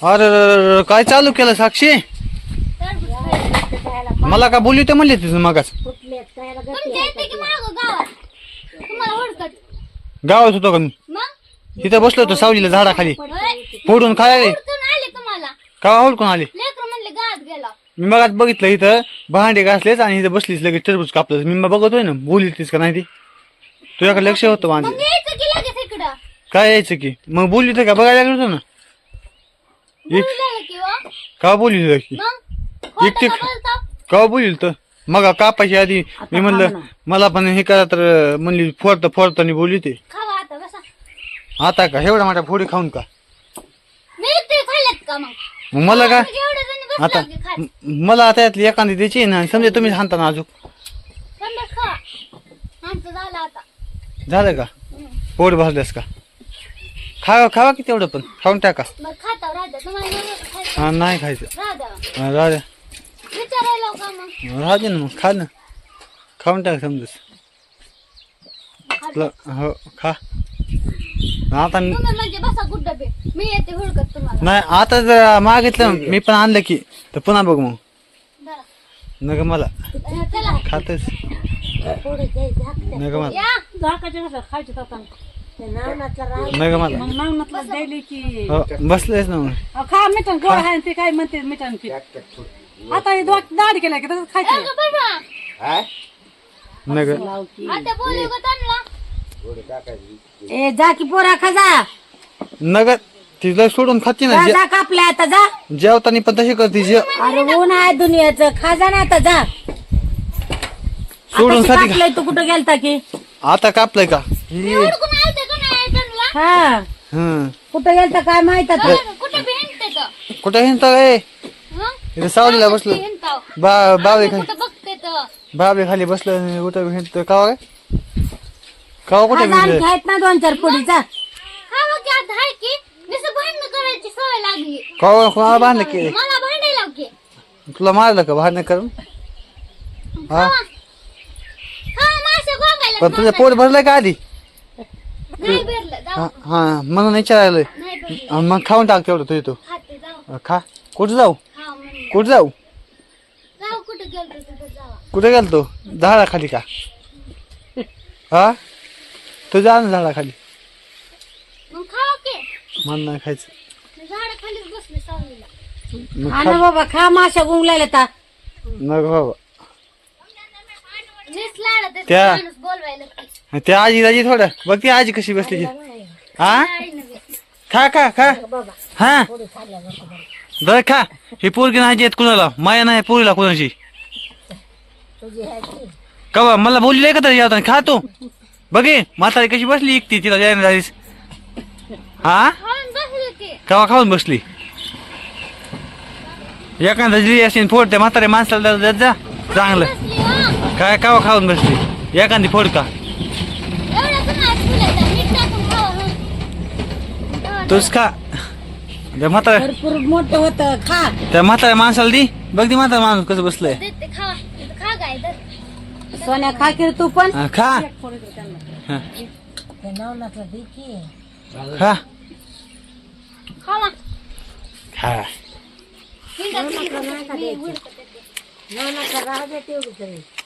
अरे काय चालू केलं साक्षी? मला का बोलू ते म्हणले तुझं मगाच तुमच्या इथे की मागं गावात? तुम्हाला ओळखत? गावात होतो का मी? मग? तिथं बसलो होतो सावलीला झाडाखाली. होय? फोडून खायला आले तुम्हाला? का ओळखून आले? लेकर म्हणले गावात गेला. मी मगात बघितलं इथं भांडे घासलेच आणि इथं बसलीच लगेच टरबूज कापलं मी मग बघतोय ना बोललीस का नाही ती? तुझ्याकडे लक्ष होतं माझं. मग यायचं की लगेच इकडं? काय यायचं की? मग बोलली तर का? बघायला लागलो होतो ना? बोललेलं की हो? का बोलली खोटं एकटी- का बोलील तर मग कापायची आधी? मी म्हणलं मला पण हे करा तर म्हणली फोडता फोडताना बोलली ते. आता बसा. आता का? एवढा मोठा फोडी खाऊन का? मग? मला का? जण आता मला आता यातली एखादी द्यायची ना समजा तुम्ही हाणता ना अजून. समजा खा. आमचं झालं आता. झालं का? पोट भरल्यास का? खावा खावा की तेवढं पण? खाऊन टाका. मग खाता राहत्या तुम्हाला नव्हतं खायचं? हा नाही खायचं. राहत्या हा, राहू द्या. विचारायला का मग. राहू दे ना मग खा ना. खाऊन टाक समजस. हो खा. आता मी- तुम्ही म्हणजे बसा गुड्डा बे. मी येते हुडकत तुम्हाला. नाही आता जर मागितलं मी पण आणलं की तर पुन्हा बघ मग. नका मला. चला. खातच नका मला. या. खायचे आता मला मग द्यायले की हो बसलेच ना मग अहो, खा मिठन गोड आहे ते काय म्हणते की आता हे दोन दाढ केला की तसंच खायचं आता ए जा की पोरा खजा नका तिला सोडून खाते ना जा कापल्या आता जा जेवताना पण तशी करते जे अरे ऊन आहे दुनियाचं खजा ना आता जा सोडून आताशी खाते का कापलंय तू कुठं गेलता की आता कापलंय का नाही हा. हं कुठं गेलता काय माहीत आता? कुठे बी हिंडते तर कुठं हिंडतो काय हं? इथं सावलीला बसलो. हिंडताव. बा बावे खाली कुठं बघते तर बाबे खाली बसलं कुठं हिंडतो का काय? का कुठे आणि? खायत ना दोन चार पुढी जा. हा मग की आता हाय की नुसतं भांडण करायची सवय लागली. का कोणाला बांधलं की मला भांडायला लाव की तुला मारलं का भांडण करून? हा हा गोगायला पण तुझं पोट भरलंय का आधी? हा हा म्हणून आणि मग खाऊन टाक तेवढं तुझी तू अं, खा. कुठं जाऊ? हा कुठं जाऊ? कुठं गेलतो तिथं जावा. कुठे गेलतो? झाडा खाली का? हा? तू जा ना झाडा खाली मग खावा की. मला नाही खायचं. झाड खालीच बसले सावलीला. मग हा खा. ना बाबा खा माशा गुंगलायला ता. नको बाबा. त्या- बोलवायला ते आजी दाजी थोडं. बघ ती आजी कशी बसली हा? खा खा खा. हा? दर खा. ही पोरगी नाही येत कुणाला. माया नाही पोरीला कुणाची. कवा? मला बोलली का तरी यावताना खा तू. बघे म्हातारी कशी बसली एकटी तिला जायला झालीस हा? कवा खाऊन बसली? एखादा जिरी असेल फोड त्या म्हातारे माणसाला जा. चांगलं. काय कवा खाऊन बसली? एखादी फोड का? तूच खा. त्या म्हाताऱ्या. भरपूर मोठं होतं. खा. त्या म्हाताऱ्या माणसाला दी. बघ ती म्हातारा माणूस कसं बसलंय. खा. सोन्या खा की रे तू पण? हा, खा. हा. खा खा हिंडा तुम्ही. मी हुडकत येते.